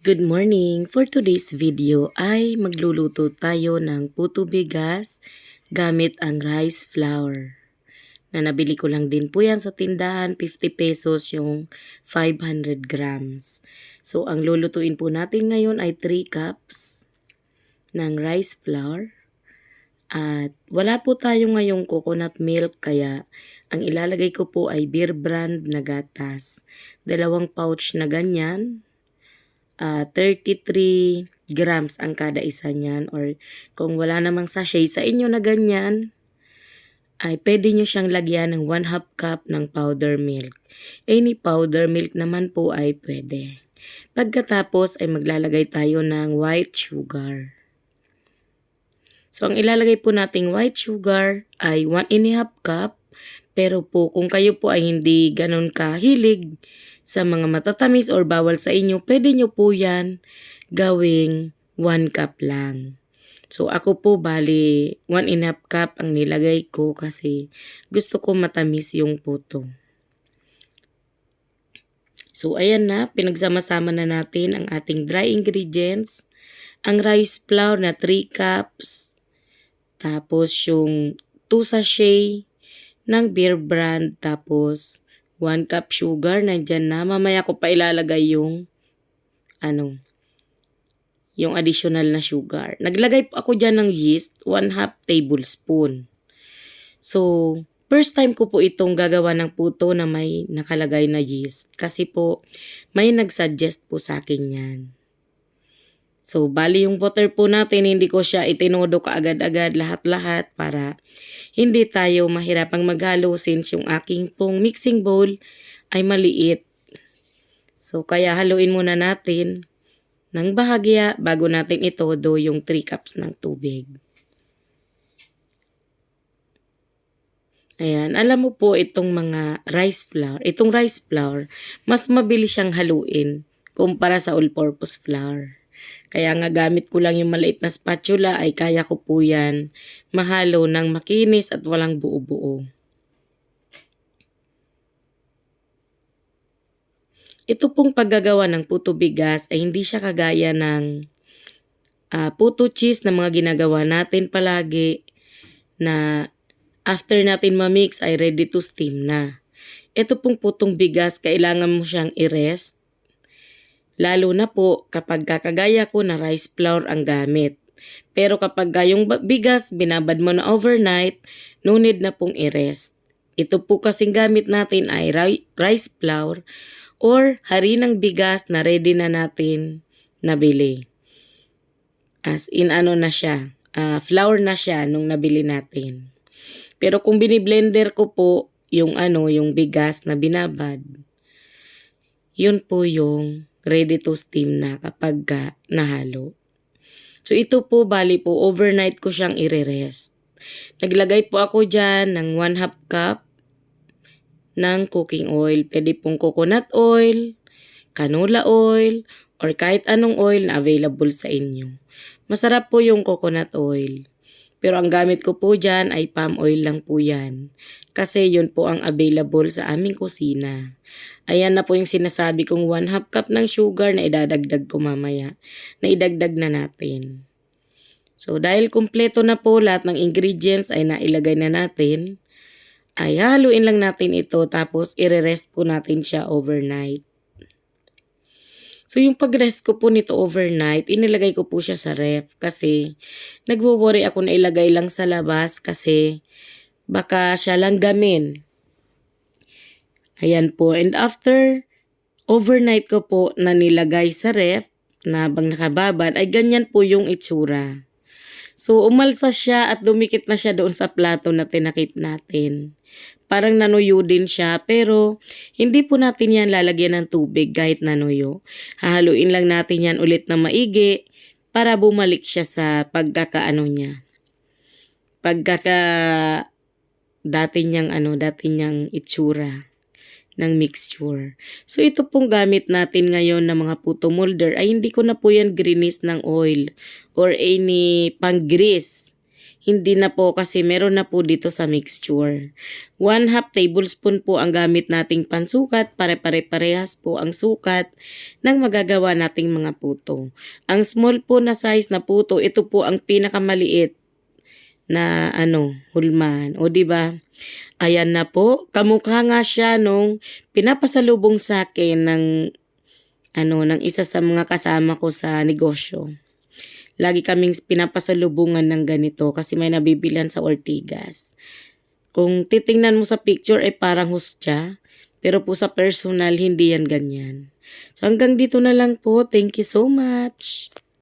Good morning! For today's video ay magluluto tayo ng puto bigas gamit ang rice flour. Na nabili ko lang din po yan sa tindahan, 50 pesos yung 500 grams. So ang lulutuin po natin ngayon ay 3 cups ng rice flour. At wala po tayo ngayong coconut milk kaya ang ilalagay ko po ay beer brand na gatas. Dalawang pouch na ganyan, ah 33 grams ang kada isa niyan or kung wala namang sachet sa inyo na ganyan ay pwede nyo siyang lagyan ng 1 half cup ng powder milk. Any powder milk naman po ay pwede. Pagkatapos ay maglalagay tayo ng white sugar. So ang ilalagay po nating white sugar ay 1 and a half cup pero po kung kayo po ay hindi ganun kahilig sa mga matatamis or bawal sa inyo, pwede nyo po yan gawing 1 cup lang. So ako po bali 1 and half cup ang nilagay ko kasi gusto ko matamis yung puto. So ayan na, pinagsama-sama na natin ang ating dry ingredients. Ang rice flour na 3 cups. Tapos yung 2 sachet ng beer brand. Tapos 1 cup sugar nandyan na. Mamaya ko pa ilalagay yung ano, yung additional na sugar. Naglagay ako dyan ng yeast, 1 half tablespoon. So, first time ko po itong gagawa ng puto na may nakalagay na yeast. Kasi po, may nagsuggest po sa akin yan. So, bali yung butter po natin, hindi ko siya itinodo kaagad-agad lahat-lahat para hindi tayo mahirapang maghalo since yung aking pong mixing bowl ay maliit. So, kaya haluin muna natin ng bahagya bago natin itodo yung 3 cups ng tubig. Ayan, alam mo po itong mga rice flour, itong rice flour, mas mabilis siyang haluin kumpara sa all-purpose flour. Kaya nga gamit ko lang yung maliit na spatula ay kaya ko po yan mahalo ng makinis at walang buo-buo. Ito pong paggagawa ng puto bigas ay hindi siya kagaya ng uh, puto cheese na mga ginagawa natin palagi na after natin ma-mix ay ready to steam na. Ito pong putong bigas, kailangan mo siyang i-rest. Lalo na po kapag kakagaya ko na rice flour ang gamit. Pero kapag yung bigas binabad mo na overnight, no need na pong i-rest. Ito po kasing gamit natin ay rice flour or harinang bigas na ready na natin nabili. As in ano na siya, uh, flour na siya nung nabili natin. Pero kung biniblender ko po yung ano, yung bigas na binabad, yun po yung ready to steam na kapag ka nahalo. So ito po bali po overnight ko siyang ire-rest. Naglagay po ako dyan ng 1 half cup ng cooking oil. Pwede pong coconut oil, canola oil, or kahit anong oil na available sa inyo. Masarap po yung coconut oil. Pero ang gamit ko po dyan ay palm oil lang po yan. Kasi yun po ang available sa aming kusina. Ayan na po yung sinasabi kong 1 half cup ng sugar na idadagdag ko mamaya. Na idagdag na natin. So dahil kumpleto na po lahat ng ingredients ay nailagay na natin, ay haluin lang natin ito tapos ire-rest po natin siya overnight. So yung pag-rest ko po nito overnight, inilagay ko po siya sa ref kasi nagwo-worry ako na ilagay lang sa labas kasi baka siya lang gamin. Ayan po. And after overnight ko po na nilagay sa ref na bang nakababad ay ganyan po yung itsura. So umalsa siya at dumikit na siya doon sa plato na tinakip natin. Parang nanuyo din siya pero hindi po natin yan lalagyan ng tubig kahit nanuyo. Hahaluin lang natin yan ulit na maigi para bumalik siya sa pagkakaano niya. Pagkaka dati niyang ano, dati niyang itsura ng mixture. So ito pong gamit natin ngayon na mga puto molder ay hindi ko na po yan grinis ng oil or any pang grease hindi na po kasi meron na po dito sa mixture. 1 half tablespoon po ang gamit nating pansukat, pare-pare-parehas po ang sukat ng magagawa nating mga puto. Ang small po na size na puto, ito po ang pinakamaliit na ano, hulman. O di ba? Ayan na po. Kamukha nga siya nung pinapasalubong sa akin ng ano, ng isa sa mga kasama ko sa negosyo. Lagi kaming pinapasalubungan ng ganito kasi may nabibilan sa Ortigas. Kung titingnan mo sa picture ay parang hustya, pero po sa personal hindi yan ganyan. So hanggang dito na lang po. Thank you so much.